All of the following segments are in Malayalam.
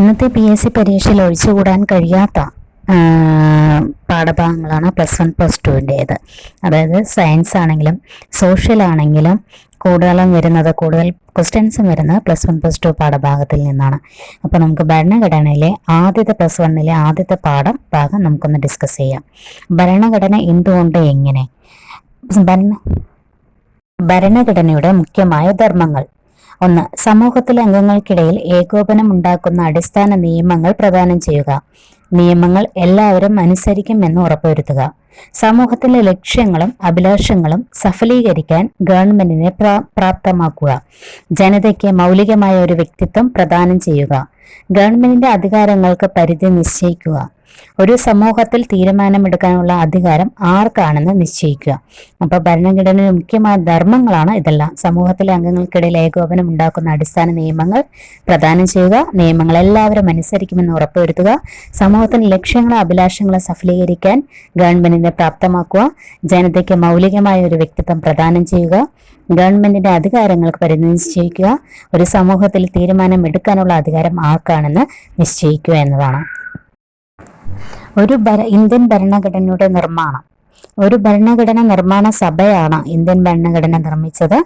ഇന്നത്തെ പി എസ് സി പരീക്ഷയിൽ ഒഴിച്ചുകൂടാൻ കഴിയാത്ത പാഠഭാഗങ്ങളാണ് പ്ലസ് വൺ പ്ലസ് ടുവിന്റേത് അതായത് സയൻസ് ആണെങ്കിലും സോഷ്യൽ ആണെങ്കിലും കൂടുതലും വരുന്നത് കൂടുതൽ ക്വസ്റ്റ്യൻസും വരുന്നത് പ്ലസ് വൺ പ്ലസ് ടു പാഠഭാഗത്തിൽ നിന്നാണ്. അപ്പോൾ നമുക്ക് ഭരണഘടനയിലെ ആദ്യത്തെ പ്ലസ് വണ്ണിലെ ആദ്യത്തെ പാഠം ഭാഗം നമുക്കൊന്ന് ഡിസ്കസ് ചെയ്യാം. ഭരണഘടന എന്തുകൊണ്ട് എങ്ങനെ? ഭരണ ഭരണഘടനയുടെ മുഖ്യമായ ധർമ്മങ്ങൾ ഒന്ന് സമൂഹത്തിലെ അംഗങ്ങൾക്കിടയിൽ ഏകോപനം ഉണ്ടാക്കുന്ന അടിസ്ഥാന നിയമങ്ങൾ പ്രദാനം ചെയ്യുക. നിയമങ്ങൾ എല്ലാവരും അനുസരിക്കുമെന്ന് ഉറപ്പുവരുത്തുക. സമൂഹത്തിലെ ലക്ഷ്യങ്ങളും അഭിലാഷങ്ങളും സഫലീകരിക്കാൻ ഗവൺമെന്റിനെ പ്രാപ്തമാക്കുക. ജനതയ്ക്ക് മൗലികമായ ഒരു വ്യക്തിത്വം പ്രദാനം ചെയ്യുക. ഗവൺമെന്റിന്റെ അധികാരങ്ങൾക്ക് പരിധി നിശ്ചയിക്കുക. ഒരു സമൂഹത്തിൽ തീരുമാനമെടുക്കാനുള്ള അധികാരം ആർക്കാണെന്ന് നിശ്ചയിക്കുക. അപ്പൊ ഭരണഘടനയുടെ മുഖ്യമായ ധർമ്മങ്ങളാണ് ഇതെല്ലാം. സമൂഹത്തിലെ അംഗങ്ങൾക്കിടയിൽ ഏകോപനം ഉണ്ടാക്കുന്ന അടിസ്ഥാന നിയമങ്ങൾ പ്രദാനം ചെയ്യുക നിയമങ്ങൾ എല്ലാവരും അനുസരിക്കുമെന്ന് ഉറപ്പുവരുത്തുക സമൂഹത്തിന്റെ ലക്ഷ്യങ്ങളും അഭിലാഷങ്ങളും സഫലീകരിക്കാൻ ഗവൺമെന്റിനെ പ്രാപ്തമാക്കുക ജനതയ്ക്ക് മൗലികമായ ഒരു വ്യക്തിത്വം പ്രദാനം ചെയ്യുക ഗവൺമെന്റിന്റെ അധികാരങ്ങൾക്ക് പരിധി നിശ്ചയിക്കുക ഒരു സമൂഹത്തിൽ തീരുമാനം എടുക്കാനുള്ള അധികാരം ആർക്കാണെന്ന് നിശ്ചയിക്കുക എന്നതാണ്. ഒരു ഭര ഇന്ത്യൻ ഭരണഘടനയുടെ നിർമ്മാണം. ഒരു ഭരണഘടന നിർമ്മാണ സഭയാണ് ഇന്ത്യൻ ഭരണഘടന നിർമ്മിച്ചത്.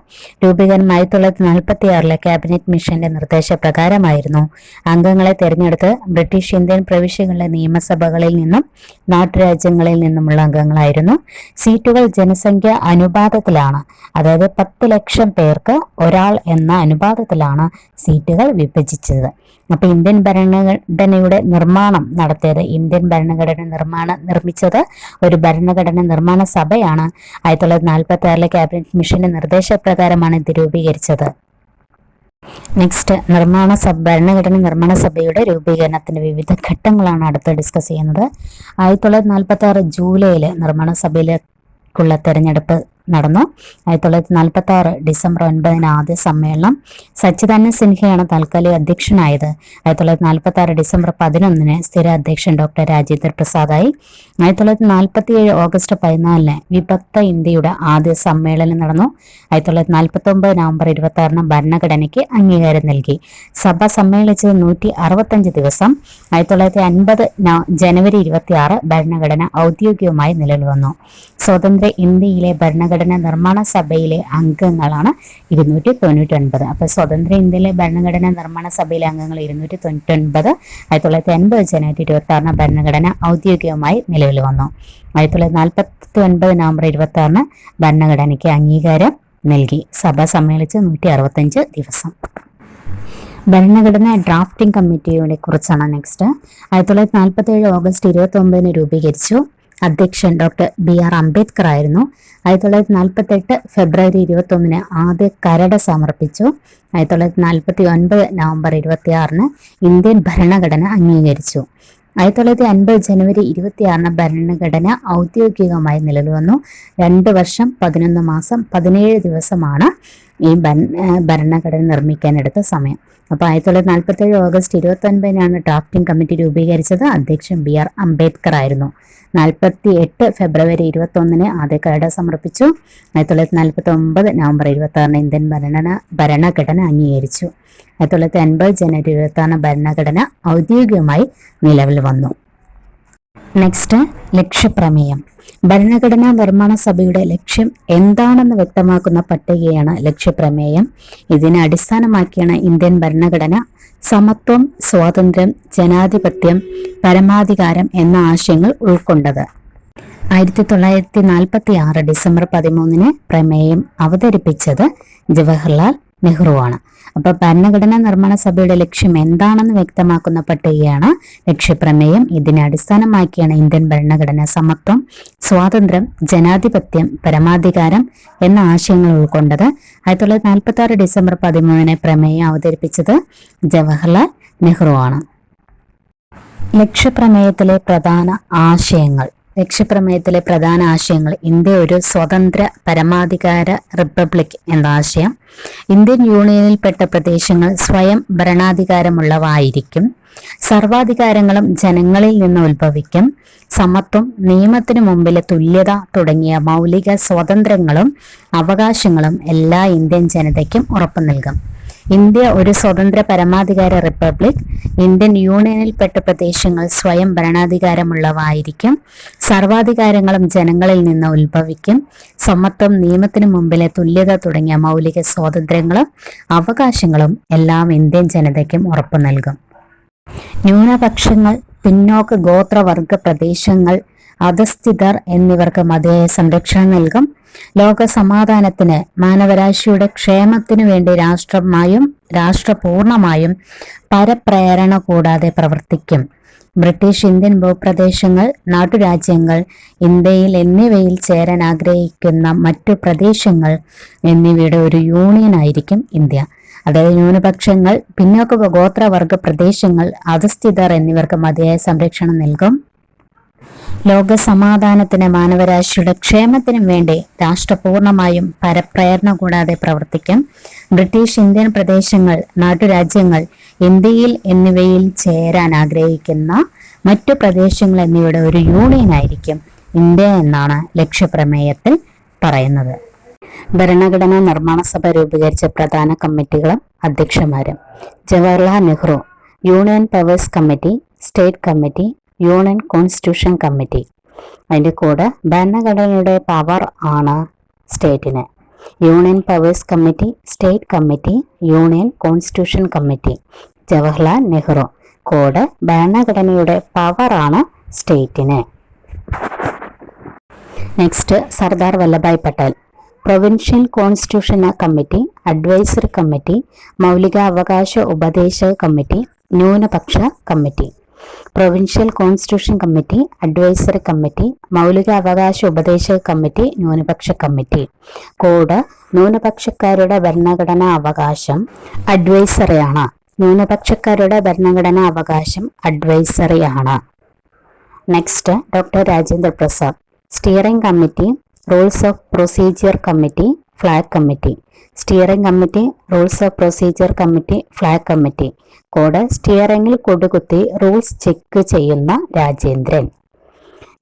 രൂപീകരണം ആയിരത്തി തൊള്ളായിരത്തി നാൽപ്പത്തി ആറിലെ ക്യാബിനറ്റ് മിഷന്റെ നിർദ്ദേശപ്രകാരമായിരുന്നു. അംഗങ്ങളെ തെരഞ്ഞെടുത്ത് ബ്രിട്ടീഷ് ഇന്ത്യൻ പ്രവിശ്യകളിലെ നിയമസഭകളിൽ നിന്നും നാട്ടുരാജ്യങ്ങളിൽ നിന്നുമുള്ള അംഗങ്ങളായിരുന്നു. സീറ്റുകൾ ജനസംഖ്യ അനുപാതത്തിലാണ്. അതായത് പത്ത് ലക്ഷം പേർക്ക് ഒരാൾ എന്ന അനുപാതത്തിലാണ് സീറ്റുകൾ വിഭജിച്ചത്. അപ്പൊ ഇന്ത്യൻ ഭരണഘടനയുടെ നിർമ്മാണം നടത്തിയത് ഇന്ത്യൻ ഭരണഘടന നിർമ്മാണം നിർമ്മിച്ചത് ഒരു ഭരണഘടന നിർമ്മാണ സഭയാണ്. ആയിരത്തി തൊള്ളായിരത്തി നാൽപ്പത്തി ആറിലെ ക്യാബിനറ്റ് മിഷന്റെ നിർദ്ദേശപ്രകാരമാണ് ഇത് രൂപീകരിച്ചത്. നെക്സ്റ്റ് നിർമ്മാണ സഭ ഭരണഘടന നിർമ്മാണ സഭയുടെ രൂപീകരണത്തിന്റെ വിവിധ ഘട്ടങ്ങളാണ് അടുത്ത് ഡിസ്കസ് ചെയ്യുന്നത്. ആയിരത്തി തൊള്ളായിരത്തി നാൽപ്പത്തി ആറ് ജൂലൈയിൽ നിർമ്മാണ സഭയിലേക്കുള്ള തെരഞ്ഞെടുപ്പ് നടന്നു. ആയിരത്തി തൊള്ളായിരത്തി നാൽപ്പത്തി ആറ് ഡിസംബർ ഒൻപതിന് ആദ്യ സമ്മേളനം സച്ചിദാനന്ദ സിൻഹയാണ് താൽക്കാലിക അധ്യക്ഷനായത്. ആയിരത്തി തൊള്ളായിരത്തി നാൽപ്പത്തി ആറ് ഡിസംബർ പതിനൊന്നിന് സ്ഥിര അധ്യക്ഷൻ ഡോക്ടർ രാജേന്ദ്ര പ്രസാദായി. ആയിരത്തി തൊള്ളായിരത്തി നാൽപ്പത്തി ഏഴ് ഓഗസ്റ്റ് പതിനാലിന് വിഭക്ത ഇന്ത്യയുടെ ആദ്യ സമ്മേളനം നടന്നു. ആയിരത്തി തൊള്ളായിരത്തി നാൽപ്പത്തി ഒമ്പത് നവംബർ ഇരുപത്തി ആറിന് ഭരണഘടനയ്ക്ക് അംഗീകാരം നൽകി. സഭ സമ്മേളിച്ചത് നൂറ്റി അറുപത്തഞ്ച് ദിവസം. ആയിരത്തി തൊള്ളായിരത്തി അൻപത് ജനുവരി ഇരുപത്തി ആറ് ഭരണഘടന ഔദ്യോഗികമായി നിലവിൽ വന്നു. സ്വതന്ത്ര ഇന്ത്യയിലെ ഭരണഘടന നിർമ്മാണ സഭയിലെ അംഗങ്ങളാണ് ഇരുന്നൂറ്റി തൊണ്ണൂറ്റി ഒൻപത് അപ്പൊ സ്വതന്ത്ര ഇന്ത്യയിലെ ഭരണഘടന നിർമ്മാണ സഭയിലെ അംഗങ്ങൾ ഇരുന്നൂറ്റി തൊണ്ണൂറ്റി ഒൻപത് ആയിരത്തി തൊള്ളായിരത്തി അൻപത് ജനുവരി ഇരുപത്തി ആറിന് ഭരണഘടന ഔദ്യോഗികമായി നിലവിൽ വന്നു. ആയിരത്തി തൊള്ളായിരത്തി നാൽപ്പത്തി ഒൻപത് നവംബർ ഇരുപത്തി ആറിന് ഭരണഘടനയ്ക്ക് അംഗീകാരം നൽകി. സഭ സമ്മേളിച്ച് നൂറ്റി അറുപത്തഞ്ച് ദിവസം. ഭരണഘടന ഡ്രാഫ്റ്റിംഗ് കമ്മിറ്റിയെ കുറിച്ചാണ് നെക്സ്റ്റ്. ആയിരത്തി തൊള്ളായിരത്തി നാൽപ്പത്തി ഏഴ് ഓഗസ്റ്റ് ഇരുപത്തി ഒമ്പതിന് രൂപീകരിച്ചു. അധ്യക്ഷൻ ഡോക്ടർ ബി ആർ അംബേദ്കർ ആയിരുന്നു. ആയിരത്തി തൊള്ളായിരത്തി നാൽപ്പത്തി എട്ട് ഫെബ്രുവരി ഇരുപത്തി ഒന്നിന് ആദ്യ കരട് സമർപ്പിച്ചു. ആയിരത്തി തൊള്ളായിരത്തി നാൽപ്പത്തി ഒൻപത് നവംബർ ഇരുപത്തി ആറിന് ഇന്ത്യൻ ഭരണഘടന അംഗീകരിച്ചു. ആയിരത്തി തൊള്ളായിരത്തി അൻപത് ജനുവരി ഇരുപത്തിയാറിന് ഭരണഘടന ഔദ്യോഗികമായി നിലവിൽ വന്നു. രണ്ട് വർഷം പതിനൊന്ന് മാസം പതിനേഴ് ദിവസമാണ് ഈ ഭരണഘടന നിർമ്മിക്കാനെടുത്ത സമയം. അപ്പോൾ ആയിരത്തി തൊള്ളായിരത്തി നാൽപ്പത്തേഴ് ഓഗസ്റ്റ് ഇരുപത്തി ഒൻപതിനാണ് ഡ്രാഫ്റ്റിംഗ് കമ്മിറ്റി രൂപീകരിച്ചത്. അധ്യക്ഷൻ ബി ആർ അംബേദ്കർ ആയിരുന്നു. നാൽപ്പത്തി എട്ട് ഫെബ്രുവരി ഇരുപത്തി ഒന്നിന് ആദ്യ കരട് സമർപ്പിച്ചു. ആയിരത്തി തൊള്ളായിരത്തി നാൽപ്പത്തി ഒമ്പത് നവംബർ ഇരുപത്തി ആറിന് ഇന്ത്യൻ ഭരണ ഭരണഘടന അംഗീകരിച്ചു. ആയിരത്തി തൊള്ളായിരത്തി അൻപത് ജനുവരി ഇരുപത്തി ആറിന് ഭരണഘടന ഔദ്യോഗികമായി നിലവിൽ വന്നു. നെക്സ്റ്റ് ലക്ഷ്യപ്രമേയം. ഭരണഘടനാ നിർമ്മാണ സഭയുടെ ലക്ഷ്യം എന്താണെന്ന് വ്യക്തമാക്കുന്ന പട്ടികയാണ് ലക്ഷ്യപ്രമേയം. ഇതിനെ അടിസ്ഥാനമാക്കിയാണ് ഇന്ത്യൻ ഭരണഘടന സമത്വം സ്വാതന്ത്ര്യം ജനാധിപത്യം പരമാധികാരം എന്ന ആശയങ്ങൾ ഉൾക്കൊണ്ടത്. ആയിരത്തി തൊള്ളായിരത്തി നാൽപ്പത്തി ആറ് ഡിസംബർ പതിമൂന്നിന് പ്രമേയം അവതരിപ്പിച്ചത് ജവഹർലാൽ നെഹ്റുവാണ്. അപ്പൊ ഭരണഘടനാ നിർമ്മാണ സഭയുടെ ലക്ഷ്യം എന്താണെന്ന് വ്യക്തമാക്കുന്ന പട്ടികയാണ് ലക്ഷ്യപ്രമേയം. ഇതിനെ അടിസ്ഥാനമാക്കിയാണ് ഇന്ത്യൻ ഭരണഘടന സമത്വം സ്വാതന്ത്ര്യം ജനാധിപത്യം പരമാധികാരം എന്ന ആശയങ്ങൾ ഉൾക്കൊണ്ടത്. ആയിരത്തി തൊള്ളായിരത്തി നാൽപ്പത്തി ആറ് ഡിസംബർ പതിമൂന്നിന് പ്രമേയം അവതരിപ്പിച്ചത് ജവഹർലാൽ നെഹ്റുവാണ്. ലക്ഷ്യപ്രമേയത്തിലെ പ്രധാന ആശയങ്ങൾ. ലക്ഷ്യപ്രമേയത്തിലെ പ്രധാന ആശയങ്ങൾ. ഇന്ത്യ ഒരു സ്വതന്ത്ര പരമാധികാര റിപ്പബ്ലിക് എന്ന ആശയം. ഇന്ത്യൻ യൂണിയനിൽപ്പെട്ട പ്രദേശങ്ങൾ സ്വയം ഭരണാധികാരമുള്ളവായിരിക്കും സർവാധികാരങ്ങളും ജനങ്ങളിൽ നിന്ന് ഉത്ഭവിക്കും. സമത്വം നിയമത്തിനു മുമ്പിലെ തുല്യത തുടങ്ങിയ മൗലിക സ്വാതന്ത്ര്യങ്ങളും അവകാശങ്ങളും എല്ലാ ഇന്ത്യൻ ജനതയ്ക്കും ഉറപ്പു നൽകും ഇന്ത്യ ഒരു സ്വതന്ത്ര പരമാധികാര റിപ്പബ്ലിക്. ഇന്ത്യൻ യൂണിയനിൽപ്പെട്ട പ്രദേശങ്ങൾ സ്വയം ഭരണാധികാരമുള്ളവായിരിക്കും സർവാധികാരങ്ങളും ജനങ്ങളിൽ നിന്ന് ഉത്ഭവിക്കും. സമത്വം നിയമത്തിന് മുമ്പിലെ തുല്യത തുടങ്ങിയ മൗലിക സ്വാതന്ത്ര്യങ്ങളും അവകാശങ്ങളും എല്ലാം ഇന്ത്യൻ ജനതയ്ക്കും ഉറപ്പു നൽകും. ന്യൂനപക്ഷങ്ങൾ പിന്നോക്ക ഗോത്രവർഗ പ്രദേശങ്ങൾ അധസ്ഥിതർ എന്നിവർക്ക് മതിയായ സംരക്ഷണം നൽകും. ലോക സമാധാനത്തിന് മാനവരാശിയുടെ ക്ഷേമത്തിനു വേണ്ടി രാഷ്ട്രമായും രാഷ്ട്രപൂർണമായും പരപ്രേരണ കൂടാതെ പ്രവർത്തിക്കും. ബ്രിട്ടീഷ് ഇന്ത്യൻ ഭൂപ്രദേശങ്ങൾ നാട്ടുരാജ്യങ്ങൾ ഇന്ത്യയിൽ എന്നിവയിൽ ചേരാൻ ആഗ്രഹിക്കുന്ന മറ്റു പ്രദേശങ്ങൾ എന്നിവയുടെ ഒരു യൂണിയൻ ആയിരിക്കും ഇന്ത്യ. അതായത് ന്യൂനപക്ഷങ്ങൾ പിന്നോക്ക ഗോത്രവർഗ പ്രദേശങ്ങൾ അധസ്ഥിതർ എന്നിവർക്ക് മതിയായ സംരക്ഷണം നൽകും. ലോക സമാധാനത്തിന് മാനവരാശിയുടെ ക്ഷേമത്തിനും വേണ്ടി രാഷ്ട്രപൂർണമായും പരപ്രേരണ കൂടാതെ പ്രവർത്തിക്കും. ബ്രിട്ടീഷ് ഇന്ത്യൻ പ്രദേശങ്ങൾ നാട്ടുരാജ്യങ്ങൾ ഇന്ത്യയിൽ എന്നിവയിൽ ചേരാൻ ആഗ്രഹിക്കുന്ന മറ്റു പ്രദേശങ്ങൾ എന്നിവയുടെ ഒരു യൂണിയൻ ആയിരിക്കും ഇന്ത്യ എന്നാണ് ലക്ഷ്യപ്രമേയത്തിൽ പറയുന്നത്. ഭരണഘടനാ നിർമ്മാണ സഭ രൂപീകരിച്ച പ്രധാന കമ്മിറ്റികളും അധ്യക്ഷന്മാരും Jawaharlal Nehru union powers committee state committee union constitution committee അതിന്റെ കൂടെ ഭരണഘടനയുടെ പവർ ആണ് സ്റ്റേറ്റിന് union powers committee state committee union constitution committee Jawaharlal Nehru. Code ഭരണഘടനയുടെ പവറാണ് സ്റ്റേറ്റിന് next Sardar Vallabhbhai Patel. Provincial constitution committee advisory committee മൗലികാവകാശ ഉപദേശക കമ്മിറ്റി ന്യൂനപക്ഷ committee provincial constitution committee advisory committee മൗലിക അവകാശ ഉപദേശക കമ്മിറ്റി ന്യൂനപക്ഷ കമ്മിറ്റി കോഡ് ന്യൂനപക്ഷക്കാരുടെ ഭരണഘടനാ അവകാശം അഡ്വൈസറിയാണ് ന്യൂനപക്ഷക്കാരുടെ ഭരണഘടനാ അവകാശം അഡ്വൈസറിയാണ് next doctor Rajendra Prasad steering committee rules of procedure committee flag committee. Steering committee rules of procedure committee flag committee. Code സ്റ്റിയറിംഗിൽ കൊടുകുത്തി റൂൾസ് ചെക്ക് ചെയ്യുന്ന Rajendran.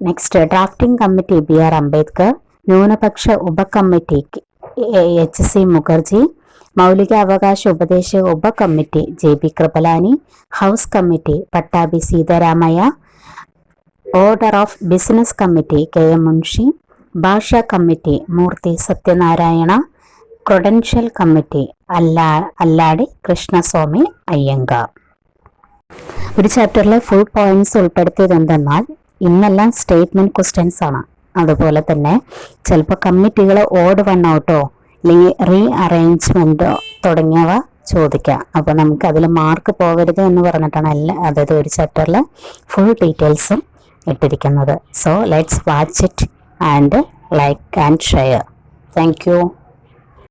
Next drafting committee B R Ambedkar. ന്യൂനപക്ഷ ഉപകമ്മിറ്റി എച്ച് സി മുഖർജി. മൗലികാവകാശ ഉപദേശക ഉപകമ്മിറ്റി J B Kripalani. House committee Pattabhi Sitaramayya. Order of business committee K M Munshi. ഭാഷാ committee Murthy Satyanarayana credential committee അല്ലാ അല്ലാടി കൃഷ്ണസ്വാമി അയ്യങ്കാർ ഒരു ചാപ്റ്ററിലെ ഫുൾ പോയിന്റ്സ് ഉൾപ്പെടുത്തിയത് എന്തെന്നാൽ ഇന്നെല്ലാം സ്റ്റേറ്റ്മെന്റ് ക്വസ്റ്റ്യൻസ് ആണ്. അതുപോലെ തന്നെ ചിലപ്പോൾ കമ്മിറ്റികൾ ഓഡ് വൺ ഔട്ടോ അല്ലെങ്കിൽ റീ അറേഞ്ച്മെന്റോ തുടങ്ങിയവ ചോദിക്കാം. അപ്പോൾ നമുക്ക് അതിൽ മാർക്ക് പോകരുത് എന്ന് പറഞ്ഞിട്ടാണ് എല്ലാ അതായത് ഒരു ചാപ്റ്ററിൽ ഫുൾ ഡീറ്റെയിൽസും ഇട്ടിരിക്കുന്നത്. So let's watch it and like and share. Thank you.